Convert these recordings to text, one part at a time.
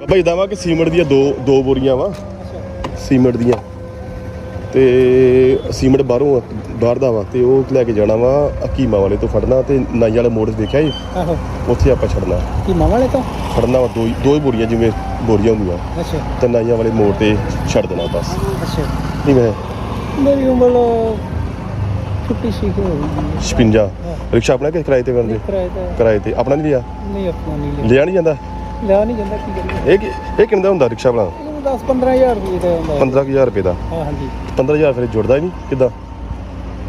ਬਾਬਾ ਇਦਾਂ ਵਾ ਕਿ ਸੀਮੈਂਟ ਦੀਆਂ ਦੋ ਦੋ ਬੋਰੀਆਂ ਵਾ। ਸੀਮੈਂਟ ਦੀਆਂ। ਤੇ ਸੀਮੈਂਟ ਬਾਹਰੋਂ ਬਾਹਰ ਦਾ ਵਾ ਤੇ ਉਹ ਲੈ ਕੇ ਜਾਣਾ ਵਾ ਹਕੀਮਾ ਵਾਲੇ ਤੋਂ ਫੜਨਾ ਤੇ ਨਾਈ ਵਾਲੇ ਮੋੜ 'ਤੇ ਦੇਖਿਆ ਜੀ? ਆਹੋ। ਉੱਥੇ ਆਪਾਂ ਛੱਡਣਾ। ਮਾਮਾ ਵਾਲੇ ਤੋਂ? ਫੜਨਾ ਵਾ ਦੋ ਹੀ- ਦੋ ਹੀ ਬੋਰੀਆਂ ਜਿਵੇਂ ਬੋਰੀਆਂ ਹੁੰਦੀਆਂ। ਅੱਛਾ। ਤੇ ਨਾਈਆਂ ਵਾਲੇ ਮੋੜ ਤੇ ਛੱਡ ਦੇਣਾ ਬਸ। ਅੱਛਾ। ਨਹੀਂ ਮੈਂ ਮੇਰੀ ਉਮਰ ਛੁੱਟੀ ਸੀ ਕਿ ਹੋ ਗਈ 56 ਰਿਕਸ਼ਾ ਆਪਣਾ ਕਿ ਕਿਰਾਏ ਤੇ ਕਰਦੇ? ਕਿਰਾਏ ਦਾ ਕਿਰਾਏ ਤੇ। ਆਪਣਾ ਨਹੀਂ ਲਿਆ? ਨਹੀਂ ਆਪਣਾ ਨਹੀਂ ਲਿਆ ਨਹੀਂ ਜਾਂਦਾ? ਲਿਆ ਨਹੀਂ ਜਾਂਦਾ ਕੀ ਕਰੀਏ? ਇਹ ਕੀ- ਇਹ ਕਿੰਨਾ ਦਾ ਹੁੰਦਾ ਰਿਕਸ਼ਾ ਵਾਲਾ ਇਹ 10 15000 ਰੁਪਏ ਦਾ ਹੁੰਦਾ ਹੈ। 15000 ਰੁਪਏ ਦਾ? ਹਾਂ ਹਾਂਜੀ। 15000 ਫਿਰ ਜੁੜਦਾ ਹੀ ਨਹੀਂ? ਕਿਦਾਂ?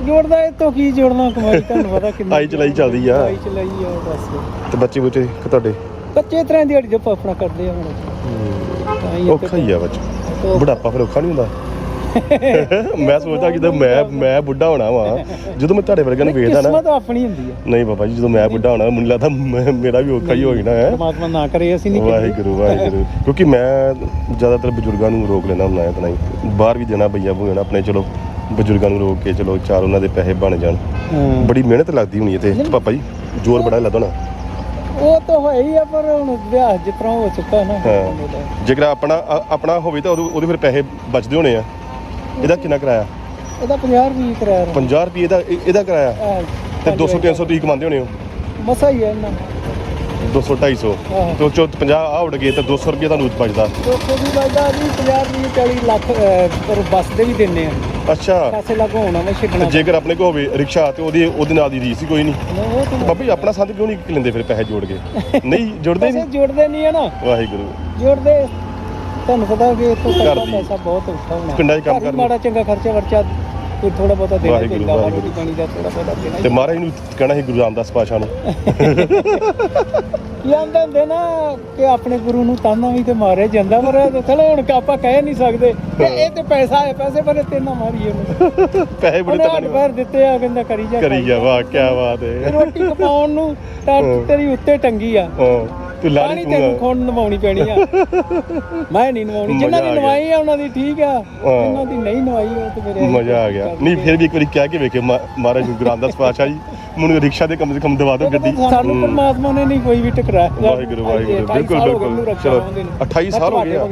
ਜੋੜਦਾ ਇਹ ਤੋਂ ਕੀ ਜੋੜਨਾ ਕਮਾਈ? ਤੁਹਾਨੂੰ ਪਤਾ ਕਿੰਨੀ ਆਈ ਚਲਾਈ ਚੱਲਦੀ ਆ। ਆਈ ਚਲਾਈ ਆ ਬਸ। ਤੇ ਬੱਚੇ ਬੁੱਚੇ ਕਿ ਤੁਹਾਡੇ? ਬੱਚੇ ਤਰ੍ਹਾਂ ਦੀ ਹੜੀ ਆਪਣਾ ਕਰਦੇ ਆ ਹੁਣ। ਤਾਂ ਹੀ ਔਖਾ ਹੀ ਆ ਬੱਚਾ। ਤੋਂ- ਬੁਢਾਪਾ ਫਿਰ ਔਖਾ ਨਹੀਂ ਹੁੰਦਾ? ਮੈਂ ਸੋਚਦਾ ਜਦੋਂ ਮੈਂ ਮੈਂ ਬੁੱਢਾ ਹੋਣਾ ਵਾਂ। ਜਦੋਂ ਮੈਂ ਤੁਹਾਡੇ ਵਰਗਿਆਂ ਨੂੰ ਵੇਖਦਾ ਨਾ ਕਿਸਮਤ ਆਪਣੀ ਹੁੰਦੀ ਹੈ ਨਹੀਂ ਬਾਬਾ ਜੀ ਜਦੋਂ ਮੈਂ ਬੁੱਢਾ ਹੋਣਾ ਮੈਨੂੰ ਲੱਗਦਾ ਮੇਰਾ ਵੀ ਔਖਾ ਹੀ ਹੋ ਜਾਣਾ ਹੈ। ਪਰਮਾਤਮਾ ਨਾ ਕਰੇ ਅਸੀਂ ਨਹੀਂ। ਵਾਹਿਗੁਰੂ ਵਾਹਿਗੁਰੂ। ਕਿਉਂਕਿ ਮੈਂ ਜ਼ਿਆਦਾਤਰ ਬਜ਼ੁਰਗਾਂ ਨੂੰ ਰੋਕ ਲੈਣਾ ਹੁੰਦਾ ਹੈ ਤਾਂ ਨਹੀਂ ਬਾਹਰ ਵੀ ਦੇਣਾ ਬੂਏ ਨਾ ਆਪਣੇ ਚਲੋ ਬਜ਼ੁਰਗਾਂ ਨੂੰ ਰੋਕ ਕੇ ਚਲੋ ਚਾਰ ਉਹਨਾਂ ਦੇ ਪੈਸੇ ਬਣ ਜਾਣ। ਬੜੀ ਮਿਹਨਤ ਲੱਗਦੀ ਹੋਣੀ ਤੇ ਪਾਪਾ ਜੀ ਜ਼ੋਰ ਬੜਾ ਲੱਗਦਾ ਨਾ ਉਹ ਤਾਂ ਹੋਇਆ ਹੀ ਆ ਪਰ ਹੁਣ ਵਿਆਹ ਜਿਸ ਤਰ੍ਹਾਂ ਹੋ ਚੁੱਕਾ ਨਾ। ਜੇਕਰ ਆਪਣਾ ਆਪਣਾ ਹੋਵੇ ਤਾਂ ਉਹਦੇ ਫਿਰ ਪੈਸੇ ਬਚਦੇ ਹੋਣੇ ਆ। ਇਹਦਾ ਕਿੰਨਾ ਕਿਰਾਇਆ? ਇਹਦਾ 50 ਰੁਪਏ ਕਰਾਇਆ 50 ਰੁਪਏ ਦਾ ਇਹ- ਇਹਦਾ ਕਿਰਾਇਆ? ਤੇ 200 300 ਤੁਸੀਂ ਕਮਾਉਂਦੇ ਹੋਣੇ ਹੋ? ਮਸਾ ਹੀ ਹੈ ਇਹਨਾਂ 200 250 ਆਹੋ। ਤੋਂ ਚੋ 50 ਆ ਉੜ ਗਏ ਤੇ 200 ਰੁਪਏ ਤੁਹਾਨੂੰ ਬਚਦਾ 200 ਵੀ ਵੱਜਦਾ ਜੀ 50 ਰੁਪਏ 40 ਲੱਖ ਅਹ, ਪਰ ਬੱਸ ਦੇ ਵੀ ਦਿੰਨੇ ਆ। ਅੱਛਾ। ਪੈਸੇ ਲਗਾਉਣਾ ਮੈਂ ਤੇ ਛੱਡਣਾ ਜੇਕਰ ਆਪਣੇ ਕੋਲ ਹੋਵੇ ਰਿਕਸ਼ਾ ਤੇ ਉਹਦੀ ਉਹਦੇ ਨਾਲ ਦੀ ਰੀਸ ਹੀ ਕੋਈ ਨਹੀਂ। ਉਹ ਤਾਂ ਬਾਬਾ ਜੀ ਆਪਣਾ ਸੰਦ ਕਿਉਂ ਨਹੀਂ ਲੈਂਦੇ ਫਿਰ ਪੈਸੇ ਜੋੜ ਕੇ? ਨਹੀਂ ਜੁੜਦੇ ਪੈਸੇ ਨਹੀਂ। ਜੋੜਦੇ ਨਹੀਂ ਹੈ ਨਾ। ਵਾਹਿਗੁਰੂ। ਜੋੜਦੇ ਤੁਹਾਨੂੰ ਪਤਾ ਕਿ ਇੱਥੋਂ ਘਰ ਤੱਕ ਦੀ। ਪੈਸਾ ਬਹੁਤ ਔਖਾ ਹੋਣਾ। ਪਿੰਡਾਂ 'ਚ ਕੰਮ ਘਰ ਕਰਨ। ਮਾੜਾ ਚੰਗਾ ਖਰਚਾ ਵਰਚਾ ਕੋਈ ਥੋੜਾ ਬਹੁਤਾ ਦੇਣਾ ਵਾਹਿਗੁਰੂ, ਪੈਂਦਾ ਵਾ, ਵਾਹਿਗੁਰੂ। ਰੋਟੀ ਪਾਣੀ ਦਾ ਥੋੜਾ ਬਹੁਤਾ ਦੇਣਾ ਤੇ ਮਹਾਰਾਜ ਨੂੰ ਕਹਿਣਾ ਸੀ ਗੁਰੂ ਰਾਮਦਾਸ ਪਾਸ਼ਾ ਨੂੰ। ਕੀ ਆਂਦੇ ਹੁੰਦੇ ਨਾ ਕਿ ਆਪਣੇ ਗੁਰੂ ਨੂੰ ਤਾਨਾ ਵੀ ਤੇ ਮਾਰਿਆ ਜਾਂਦਾ ਪਰ ਚਲੋ ਹੁਣ ਆਪਾਂ ਕਹਿ ਨਹੀਂ ਸਕਦੇ। ਕਿ ਇਹ ਤੇ ਪੈਸਾ ਹੈ ਪੈਸੇ ਪਰ ਤੇ ਨਾ ਮਾਰੀਏ ਉਹਨੂੰ ਪੈਸੇ ਬੜੇ ਉਹਨੇ ਹੱਥ ਤਗੜੇ ਪੈਰ ਦਿੱਤੇ ਆ ਕਹਿੰਦਾ ਕਰੀ ਜਾ ਕਰੀ ਜਾ ਵਾਹ ਕੀ ਬਾਤ ਤੇ ਹੈ ਰੋਟੀ ਪਕਾਉਣ ਨੂੰ ਤਾਂ ਹਾਂ। ਤੇਰੀ ਉੱਤੇ ਟੰਗੀ ਆ। ਹਾਂ। ਤੂੰ ਲਾ ਪਾਣੀ ਤੈਨੂੰ ਤੂੰ ਖੋਣ ਨਵਾਉਣੀ ਪੈਣੀ ਆ। ਮੈਂ ਨਹੀਂ ਨਵਾਉਣੀ। ਜਿਨ੍ਹਾਂ ਦੀ ਆ। ਨਵਾਈ ਆ ਉਹਨਾਂ ਦੀ ਠੀਕ ਆ। ਹਾਂ। ਜਿਨ੍ਹਾਂ ਦੀ ਨਹੀਂ ਨਵਾਈ ਉਹ ਤੇ ਮੇਰੇ ਮਜ਼ਾ ਆ ਗਿਆ। ਨਹੀਂ ਫਿਰ ਵੀ ਇੱਕ ਵਾਰੀ ਕਹਿ ਕੇ ਵੇਖੇ ਮਾ- ਮਹਾਰਾਜ ਗੁਰੂ ਰਾਮਦਾਸ ਪਾਸ਼ਾ ਜੀ ਮੈਨੂੰ ਰਿਕਸ਼ਾ ਦੇ ਕਮ ਸੇ ਕਮ ਦਵਾ ਦਿਓ ਗੱਡੀ। ਸਾਨੂੰ। ਪਰਮਾਤਮਾ ਨੇ ਨਹੀਂ ਕੋਈ ਵੀ ਟਕਰਾਇਆ। ਵਾਹਿਗੁਰੂ, ਵਾਹਿਗੁਰੂ, ਬਿਲਕੁਲ, ਬਿਲਕੁਲ। ਚਲੋ, 28 ਸਾਲ ਹੋ ਗਏ ਆ।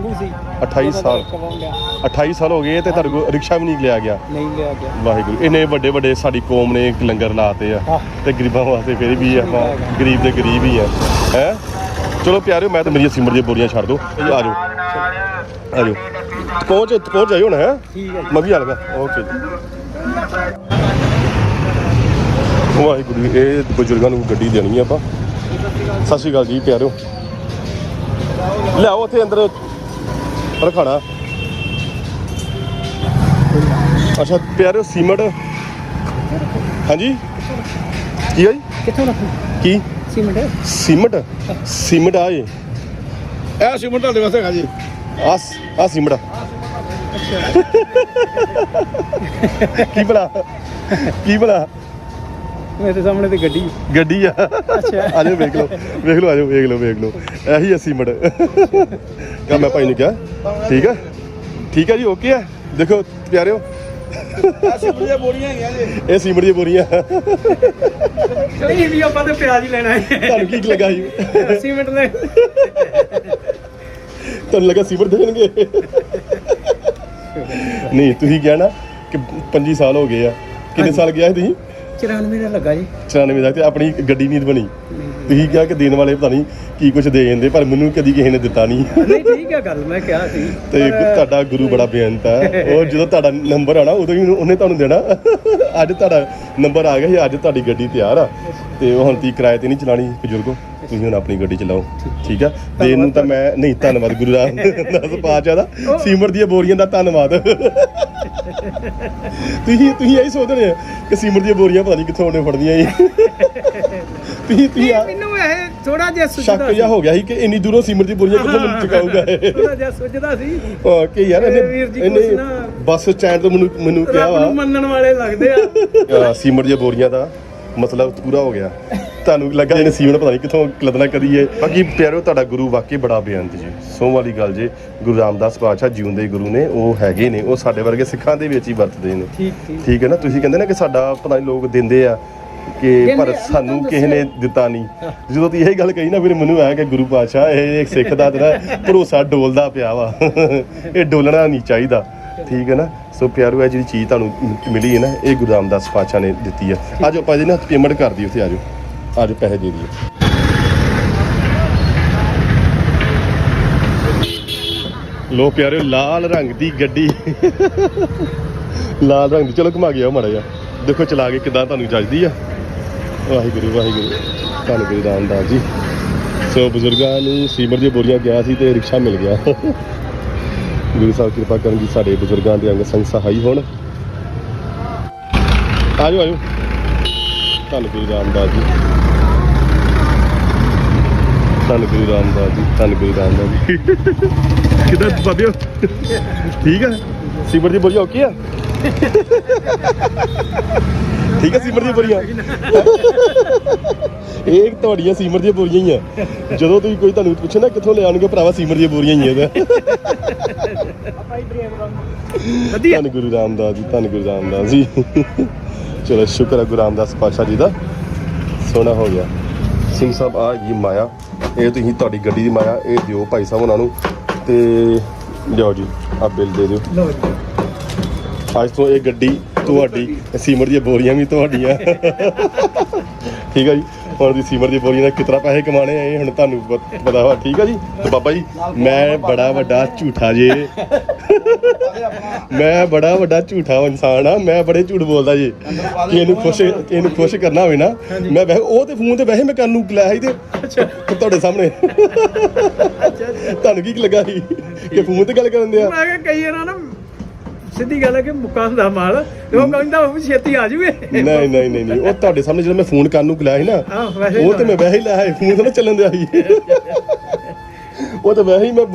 28 ਸਾਲ। 28 ਸਾਲ ਹੋ ਗਏ ਤੇ ਤੁਹਾਡੇ ਕੋਲ ਰਿਕਸ਼ਾ ਵੀ ਨਹੀਂ ਲਿਆ ਗਿਆ। ਨਹੀਂ ਲਿਆ ਗਿਆ। ਵਾਹਿਗੁਰੂ ਇੰਨੇ ਵੱਡੇ ਵੱਡੇ ਸਾਡੀ ਕੌਮ ਨੇ ਲੰਗਰ ਲਾਤੇ ਆ। ਤੇ ਗਰੀਬਾਂ ਵਾਸਤੇ ਫਿਰ ਵੀ ਆਪਾਂ ਗਰੀਬ ਦੇ ਗਰੀਬ ਹੀ ਆ। ਹੈ? ਚਲੋ ਪਿਆਰਿਓ ਮੈਂ ਤਾਂ ਮੇਰੀਆਂ ਸਿਮਰ ਦੀਆਂ ਬੋਰੀਆਂ ਛੱਡ ਦੋ। ਆ ਜਾਓ। ਆ ਜਾਓ। ਪਹੁੰਚ ਪਹੁੰਚ ਜਾਇਓ ਹੁਣ ਹੈ? ਠੀਕ ਹੈ ਮੈਂ ਵੀ ਆ ਲਗਾ। ਓਕੇ ਜੀ। ਵਾਹਿਗੁਰੂ ਜੀ, ਇਹ ਬਜ਼ੁਰਗਾਂ ਨੂੰ ਗੱਡੀ ਦੇਣੀ ਆ ਆਪਾਂ। ਸਤਿ ਸ਼੍ਰੀ ਅਕਾਲ ਜੀ ਪਿਆਰਿਓ। ਲਿਆਓ ਉੱਥੇ ਅੰਦਰ। ਰਖਾਣਾ ਅੱਛਾ ਪਿਆਰਿਓ ਸੀਮਟ। ਹਾਂਜੀ? ਕੀ ਜੀ? ਕਿੱਥੋਂ ਰੱਖੂ? ਕੀ? ਸੀਮੈਂਟ? ਸੀਮਟ? ਸੀਮਟ ਆ ਇਹ। ਇਹ ਸਿਮਰ ਤੁਹਾਡੇ ਵਾਸਤੇ ਹੈਗਾ ਜੀ। ਆ ਆ ਸੀਮਟ ਆ। ਕੀ ਬਣਾ ਕੀ ਬਣਾ ਮੇਰੇ ਸਾਹਮਣੇ ਤੇ ਗੱਡੀ। ਗੱਡੀ ਆ। ਅੱਛਾ। ਆ ਜਾਓ ਵੇਖ ਲਓ। ਵੇਖ ਲਓ ਆ ਜਾਓ ਵੇਖ ਲਓ ਵੇਖ ਲਓ। ਇਹੀ 80 ਮਿੰਟ ਕਾ ਮੈਂ ਭਾਈ ਨੂੰ ਕਿਹਾ। ਠੀਕ ਆ ਠੀਕ ਆ ਜੀ ਓਕੇ ਆ ਦੇਖੋ ਪਿਆਰਿਓ। ਇਹ ਸਿਮਰ ਦੀਆਂ ਬੋਰੀਆਂ ਹੈਗੀਆਂ ਜੀ। ਇਹ ਸੀਮਟ ਦੀਆਂ ਬੋਰੀਆਂ। ਨਹੀਂ ਵੀ ਆਪਾਂ ਤੇ ਪਿਆਜ਼ ਹੀ ਲੈਣਾ ਹੈ। ਤੁਹਾਨੂੰ ਕੀ ਲੱਗਾ ਜੀ ਸੀਮੈਂਟ ਲੈ। ਤੁਹਾਨੂੰ ਲੱਗਾ ਸੀਮਟ ਦੇਣਗੇ? ਨਹੀਂ ਤੁਸੀਂ ਕਿਹਾ ਨਾ ਕਿ 25 ਸਾਲ ਹੋ ਗਏ ਆ। ਕਿੰਨੇ ਸਾਲ ਗਿਆ ਸੀ ਤੁਸੀਂ? 94 ਦਾ ਲੱਗਾ ਜੀ। 94 ਦਾ ਤੇ ਆਪਣੀ ਗੱਡੀ ਨਹੀਂ ਬਣੀ। ਤੁਸੀਂ ਕਿਹਾ ਕਿ ਦੇਣ ਵਾਲੇ ਪਤਾ ਨਹੀਂ ਕੀ ਕੁਝ ਦੇ ਜਾਂਦੇ ਪਰ ਮੈਨੂੰ ਕਦੀ ਕਿਸੇ ਨੇ ਦਿੱਤਾ ਨਹੀਂ। ਠੀਕ ਹੈ ਗੱਲ ਮੈਂ ਕਿਹਾ ਸੀ। ਤੇ ਤੁਹਾਡਾ ਜਦੋਂ ਤੁਹਾਡਾ ਨੰਬਰ ਆਣਾ ਉਦੋਂ ਹੀ ਉਹਨੇ ਤੁਹਾਨੂੰ ਦੇਣਾ। ਅੱਜ ਤੁਹਾਡਾ ਨੰਬਰ ਆ ਗਿਆ ਸੀ ਅੱਜ ਤੁਹਾਡੀ ਗੱਡੀ ਤਿਆਰ ਆ। ਤੇ ਹੁਣ ਤੀ ਕਿਰਾਏ ਤੇ ਨਹੀਂ ਚਲਾਣੀ ਬਜ਼ੁਰਗ। ਤੁਸੀਂ ਹੁਣ ਆਪਣੀ ਗੱਡੀ ਚਲਾਓ। ਠੀਕ ਆ? ਤੇ ਇਹਨੂੰ ਤਾਂ ਮੈਂ ਨਹੀਂ ਧੰਨਵਾਦ ਗੁਰੂ ਰਾਮਦਾਸ ਪਾਚਾ ਦਾ। ਸੀਮਰ ਦੀਆਂ ਬੋਰੀਆਂ ਦਾ ਧੰਨਵਾਦ। ਤੁਸੀਂ ਤੁਸੀਂ ਇਹੀ ਸੋਚਦੇ ਹੋ ਕਿ ਸੀਮਰ ਦੀਆਂ ਬੋਰੀਆਂ ਪਤਾ ਨਹੀਂ ਕਿੱਥੋਂ ਉਹਨੇ ਫੜਦੀਆਂ ਇਹ 30 30 ਆ। ਮੈਨੂੰ ਇਹ ਥੋੜਾ ਜਿਹਾ ਸ਼ੱਕ ਜਿਹਾ ਹੋ ਗਿਆ ਸੀ ਕਿ ਇੰਨੀ ਦੂਰੋਂ ਸੀਮਰ ਦੀ ਬੋਰੀਆਂ ਕਿੱਥੋਂ ਮੈਨੂੰ ਚੁਕਾਊਗਾ ਇਹ। ਥੋੜਾ ਜਿਹਾ ਸੁਝਦਾ ਸੀ। ਹਾਂ ਯਾਰ ਇਹਨੇ ਵੀਰ ਜੀ ਤੋਂ ਮੈਨੂੰ ਕਿਹਾ ਰੱਬ ਨੂੰ ਮੰਨਣ ਵਾਲੇ ਲੱਗਦੇ ਆ। ਸੀਮਰ ਦੀਆਂ ਬੋਰੀਆਂ ਦਾ ਮਤਲਬ ਪੂਰਾ ਹੋ ਗਿਆ। ਤੁਹਾਨੂੰ ਲੱਗਾ ਇਹਨੇ ਸੀਮਨ ਪਤਾ ਨਹੀਂ ਕਿੱਥੋਂ ਲੱਦਣਾ ਕਦੀ ਇਹ? ਬਾਕੀ ਪਿਆਰੋ ਤੁਹਾਡਾ ਗੁਰੂ ਵਾਕਈ ਬੜਾ ਬੇਅੰਤ ਜੀ। ਸੋਹ ਵਾਲੀ ਗੱਲ ਜੇ ਗੁਰੂ ਰਾਮਦਾਸ ਪਾਤਸ਼ਾਹ ਜੀਉਣ ਗੁਰੂ ਨੇ ਉਹ ਹੈਗੇ ਨੇ ਉਹ ਸਾਡੇ ਵਰਗੇ ਸਿੱਖਾਂ ਦੇ ਵਿੱਚ ਹੀ ਵਰਤਦੇ ਨੇ। ਠੀਕ। ਠੀਕ ਹੈ ਨਾ? ਤੁਸੀਂ ਕਹਿੰਦੇ ਨਾ ਕਿ ਸਾਡਾ ਪਤਾ ਨਹੀਂ ਲੋਕ ਦਿੰਦੇ ਆ। ਕਿ ਪਰ ਸਾਨੂੰ ਕਿਸੇ ਨੇ ਦਿੱਤਾ ਨਹੀਂ। ਜਦੋਂ ਤੂੰ ਇਹ ਗੱਲ ਕਹੀ ਨਾ ਫਿਰ ਮੈਨੂੰ ਆਇਆ ਕਿ ਗੁਰੂ ਪਾਤਸ਼ਾਹ ਇਹ ਇੱਕ ਸਿੱਖ ਦਾ ਤੇਰਾ ਭਰੋਸਾ ਡੋਲਦਾ ਪਿਆ ਵਾ। ਇਹ ਡੋਲਣਾ ਨਹੀਂ ਚਾਹੀਦਾ। ਠੀਕ ਹੈ ਨਾ? ਸੋ ਪਿਆਰੋ ਇਹ ਜਿਹੜੀ ਚੀਜ਼ ਤੁਹਾਨੂੰ ਮਿਲੀ ਹੈ ਨਾ ਇਹ ਗੁਰੂ ਰਾਮਦਾਸ ਪਾਤਸ਼ਾਹ ਨੇ ਦਿੱਤੀ ਆ। ਅੱਜ ਆਪਾਂ ਇਹਦੇ ਨਾਲ ਪੇਮੈਂਟ ਕਰ ਦਈਏ ਉੱਥੇ ਆਜੋ। ਆਜੋ ਪੈਸੇ ਦੇ ਦਈਏ ਲੋ ਪਿਆਰਿਓ ਲਾਲ ਰੰਗ ਦੀ ਗੱਡੀ। ਲਾਲ ਰੰਗ ਦੀ। ਚਲੋ ਘੁਮਾ ਗਿਆ ਮਾੜਾ ਜਿਹਾ। ਦੇਖੋ ਚਲਾ ਕੇ ਕਿਦਾਂ ਤੁਹਾਨੂੰ ਜੱਜਦੀ ਆ। ਵਾਹਿਗੁਰੂ ਵਾਹਿਗੁਰੂ। ਧੰਨ ਗੁਰੂ ਰਾਮਦਾਸ ਜੀ। ਸੋ ਬਜ਼ੁਰਗਾਂ ਨੂੰ ਸੀਮਰ ਦੀਆਂ ਬੋਰੀਆਂ ਗਿਆ ਸੀ ਤੇ ਰਿਕਸ਼ਾ ਮਿਲ ਗਿਆ। ਗੁਰੂ ਸਾਹਿਬ ਕਿਰਪਾ ਕਰਨ ਜੀ, ਸਾਡੇ ਬਜ਼ੁਰਗਾਂ ਦੇ ਅੰਗ ਸੰਗ ਸਹਾਈ ਹੋਣ। ਆਜੋ ਆਜੋ। ਧੰਨ ਗੁਰੂ ਰਾਮਦਾਸ ਜੀ। ਧੰਨ ਗੁਰੂ ਰਾਮਦਾਸ ਜੀ, ਧੰਨ ਗੁਰੂ ਰਾਮਦਾਸ ਜੀ। ਕਿਦਾਂ ਬਾਬਿਓ ਠੀਕ ਆ? ਸੀਮਰ ਦੀ ਬੋਰੀਆਂ ਓਕੇ ਆ ਠੀਕ ਆ ਸੀਮਰ ਦੀਆਂ ਬੋਰੀਆਂ ਇਹ ਤੁਹਾਡੀਆਂ ਸੀਮਰ ਦੀਆਂ ਬੋਰੀਆਂ ਹੀ ਆ। ਜਦੋਂ ਤੁਸੀਂ ਕੋਈ ਤੁਹਾਨੂੰ ਪੁੱਛੇ ਨਾ ਕਿੱਥੋਂ ਲੈ ਆਉਣਗੇ ਭਰਾਵਾ ਸੀਮਰ ਦੀਆਂ ਬੋਰੀਆਂ ਹੀ ਆ ਇਹਦਾ ਧੰਨ ਗੁਰੂ ਰਾਮਦਾਸ ਜੀ ਧੰਨ ਗੁਰੂ ਰਾਮਦਾਸ ਜੀ। ਚਲੋ ਸ਼ੁਕਰ ਹੈ ਗੁਰੂ ਰਾਮਦਾਸ ਪਾਤਸ਼ਾਹ ਜੀ ਦਾ। ਸੋਹਣਾ ਹੋ ਗਿਆ। ਸਿੰਘ ਸਾਹਿਬ ਆ ਜੀ ਮਾਇਆ ਇਹ ਤੁਸੀਂ ਤੁਹਾਡੀ ਗੱਡੀ ਦੀ ਮਾਇਆ ਇਹ ਦਿਓ ਭਾਈ ਸਾਹਿਬ ਉਹਨਾਂ ਨੂੰ। ਤੇ ਲਿਓ ਜੀ ਆ ਬਿੱਲ ਦੇ ਦਿਓ। ਲਓ ਜੀ। ਅੱਜ ਤੋਂ ਇਹ ਗੱਡੀ ਤੁਹਾਡੀ ਸੀਮਰ ਦੀਆਂ ਬੋਰੀਆਂ ਵੀ ਤੁਹਾਡੀਆਂ। ਠੀਕ ਹੈ ਜੀ? ਹੁਣ ਦੀ ਸੀਮਰ ਦੀ ਬੋਰੀਆਂ ਦਾ ਕਿਤਨਾ ਪੈਸੇ ਕਮਾਣੇ ਆ ਇਹ ਹੁਣ ਤੁਹਾਨੂੰ ਪ- ਪਤਾ ਵਾ। ਠੀਕ ਹੈ ਜੀ? ਤੇ ਬਾਬਾ ਜੀ ਮੈਂ ਬੜਾ ਵੱਡਾ ਝੂਠਾ ਜੇ। ਮੈਂ ਬੜਾ ਵੱਡਾ ਝੂਠਾ ਇਨਸਾਨ ਆ ਮੈਂ ਬੜੇ ਝੂਠ ਬੋਲਦਾ ਜੀ। ਕਿ ਇਹਨੂੰ ਖੁਸ਼ ਇਹਨੂੰ ਖੁਸ਼ ਕਰਨਾ ਹੋਵੇ ਨਾ ਮੈਂ ਵੈਸੇ ਉਹ ਤੇ ਫੋਨ ਤੇ ਵੈਸੇ ਮੈਂ ਕਰਨ ਨੂੰ ਲਾਇਆ ਸੀ ਤੇ ਤੁਹਾਡੇ ਸਾਹਮਣੇ। ਤੁਹਾਨੂੰ ਕੀ ਲੱਗਾ ਸੀ ਕਿ ਫੋਨ ਤੇ ਗੱਲ ਕਰਨ ਦਿਆ? ਮੈਂ ਕਿਹਾ ਕਈ ਵਾਰ ਨਾ ਸਿੱਧੀ ਗੱਲ ਹੈ ਕਿ ਮੁਕਾਂਦਾ ਮਾਲ ਤੇ ਉਹ ਕਹਿੰਦਾ ਉਹ ਵੀ ਛੇਤੀ ਆ ਜੂਵੇ ਨਹੀਂ ਨਹੀਂ ਨਹੀਂ ਨਹੀਂ ਉਹ ਤੁਹਾਡੇ ਸਾਹਮਣੇ ਜਦੋਂ ਮੈਂ ਫੋਨ ਕਰਨ ਨੂੰ ਲਾਇਆ ਸੀ ਨਾ ਆਹ, ਵੈਸੇ ਹੀ ਉਹ ਤੇ ਮੈਂ ਵੈਸੇ ਹੀ ਲਾਇਆ ਸੀ ਫੋਨ ਤੇ ਨਾ ਚੱਲਣ ਦਿਆ ਸੀ। ਉਹ ਤਾਂ ਵੈਸੇ ਹੀ ਮੈਂ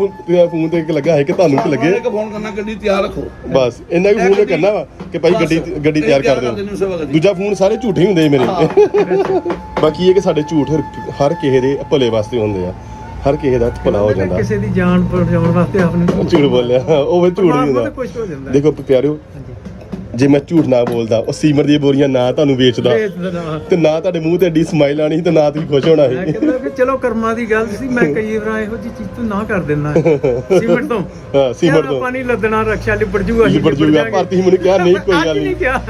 ਫੋਨ ਤੇ ਇੱਕ ਲੱਗਾ ਹੈ ਕਿ ਤੁਹਾਨੂੰ ਕੀ ਲੱਗੇ। ਇੱਕ ਫੋਨ ਕਰਨਾ ਗੱਡੀ ਤਿਆਰ ਰੱਖੋ। ਬਸ ਇੰਨਾ ਕੁ ਫੋਨ ਕਰਨਾ ਵਾ ਕਿ ਭਾਈ ਗੱਡੀ ਗੱਡੀ ਤਿਆਰ ਕਰ ਦਿਓ। ਦੂਜਾ ਫੋਨ ਸਾਰੇ ਝੂਠੇ ਹੀ ਹੁੰਦੇ ਸੀ ਮੇਰੇ। ਬਾਕੀ ਇਹ ਕਿ ਸਾਡੇ ਝੂਠ ਹਰ- ਹਰ ਕਿਸੇ ਦੇ ਭਲੇ ਵਾਸਤੇ ਹੁੰਦੇ ਆ। ਹਰ ਕਿਸੇ ਦਾ ਭਲਾ ਹੋ ਜਾਂਦਾ। ਕਿਸੇ ਦੀ ਜਾਨ ਬਚਾਉਣ ਵਾਸਤੇ ਆਪਣੇ ਝੂਠ ਬੋਲਿਆ। ਉਹ ਵੀ ਝੂਠ ਨਹੀਂ ਹੁੰਦਾ। ਦੇਖੋ ਪਿਆਰਿਓ ਜੇ ਮੈਂ ਝੂਠ ਨਾ ਬੋਲਦਾ ਉਹ ਸੀਮਰ ਦੀਆਂ ਬੋਰੀਆਂ ਨਾ ਤੁਹਾਨੂੰ ਵੇਚਦਾ। ਤੇ ਨਾ ਤੁਹਾਡੇ ਮੂੰਹ ਤੇ ਐਡੀ ਸਮਾਈਲ ਆਣੀ ਤੇ ਨਾ ਤੁਸੀਂ ਖੁਸ਼ ਹੋਣਾ ਮੈਂ ਸੀ। ਕਹਿੰਦਾ ਕਿ ਚਲੋ ਕਰਮਾਂ ਦੀ ਗੱਲ ਸੀ ਮੈਂ ਕਈ ਵਾਰ ਇਹੋ ਜੀ ਚੀਜ਼ ਤੋਂ ਨਾ ਕਰ ਦਿੰਦਾ। ਸੀਮਟ ਤੋਂ। ਹਾਂ ਸੀਮਰ ਤੋਂ। ਨਹੀਂ ਲੱਦਣਾ ਰਕਸ਼ਾ ਲਿਪੜ ਜੂਗਾ ਲਿਬੜ ਜੂਗਾ ਤੁਸੀਂ ਮੈਨੂੰ ਕਿਹਾ ਨਹੀਂ ਕੋਈ ਗੱਲ ਨਹੀਂ ਨਹੀਂ। ਕਿਹਾ।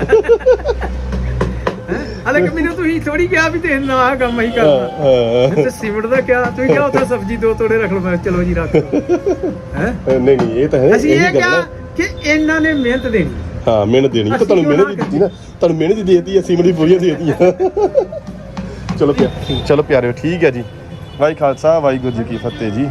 ਹਾਲਾਂਕਿ ਮੈਨੂੰ ਤੁਸੀਂ ਥੋੜੀ ਕਿਹਾ ਵੀ ਤੇ ਨਾ ਆਹ ਕੰਮ ਹੀ ਕਰਨਾ। ਹਾਂ। ਤੇ ਸੀਮਟ ਦਾ ਕਿਹਾ ਤੁਸੀਂ ਕਿਹਾ ਉੱਥੇ ਸਬਜ਼ੀ ਦੋ ਤੋੜੇ ਰੱਖ ਲਓ ਮੈਂ ਕਿਹਾ ਚਲੋ ਜੀ ਰੱਖ ਹੈ? ਨਹੀਂ ਨਹੀਂ ਇਹ ਤਾਂ ਹੈ ਅਸੀਂ ਇਹੀ ਇਹ ਗੱਲ ਕਿਹਾ ਹੈ ਕਿ ਇਹਨਾਂ ਨੇ ਮਿਹਨਤ ਦੇਣੀ। ਹਾਂ ਮਿਹਨਤ ਦੇਣੀ। ਤਾਂ ਅਸੀਂ ਤੁਹਾਨੂੰ ਮਿਹਨਤ ਦਿੱਤੀ ਨਾ ਤੁਹਾਨੂੰ ਮਿਹਨਤ ਹੀ ਦੇਤੀ ਅਸੀਂ ਮੇਰੀ ਬੁਰੀਆਂ ਦੇਤੀਆਂ। ਚਲੋ ਪਿਆ ਚਲੋ ਪਿਆਰਿਓ ਠੀਕ ਹੈ ਜੀ। ਵਾਹਿ ਖਾਲਸਾ ਵਾਹਿਗੁਰੂ ਜੀ ਕੀ ਫਤਿਹ ਜੀ।